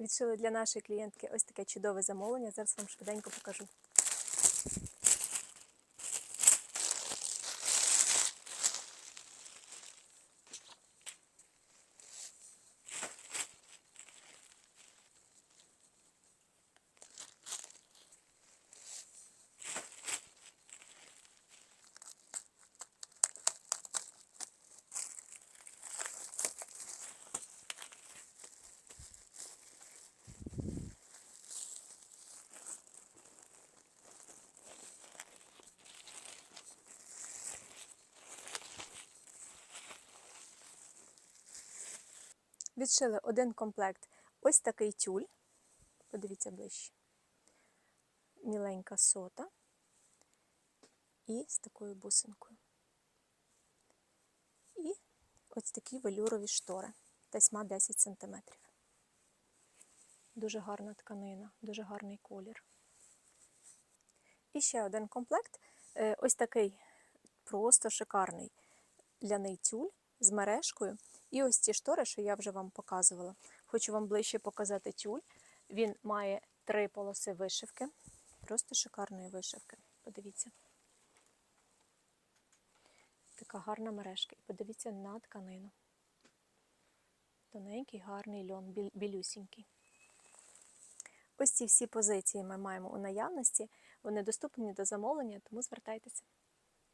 Відшили для нашої клієнтки ось таке чудове замовлення. Зараз вам швиденько покажу. Відшили один комплект. Ось такий тюль. Подивіться ближче. Міленька сота. І з такою бусинкою. І ось такі велюрові штори. Тесьма 10 см. Дуже гарна тканина, дуже гарний колір. І ще один комплект. Е, Ось такий просто шикарний ляний тюль з мережкою. І ось ці штори, що я вже вам показувала. Хочу вам ближче показати тюль. Він має три полоси вишивки. Просто шикарної вишивки. Подивіться. Така гарна мережка. І подивіться на тканину. Тоненький, гарний льон, білюсінький. Ось ці всі позиції ми маємо у наявності. Вони доступні до замовлення, тому звертайтеся.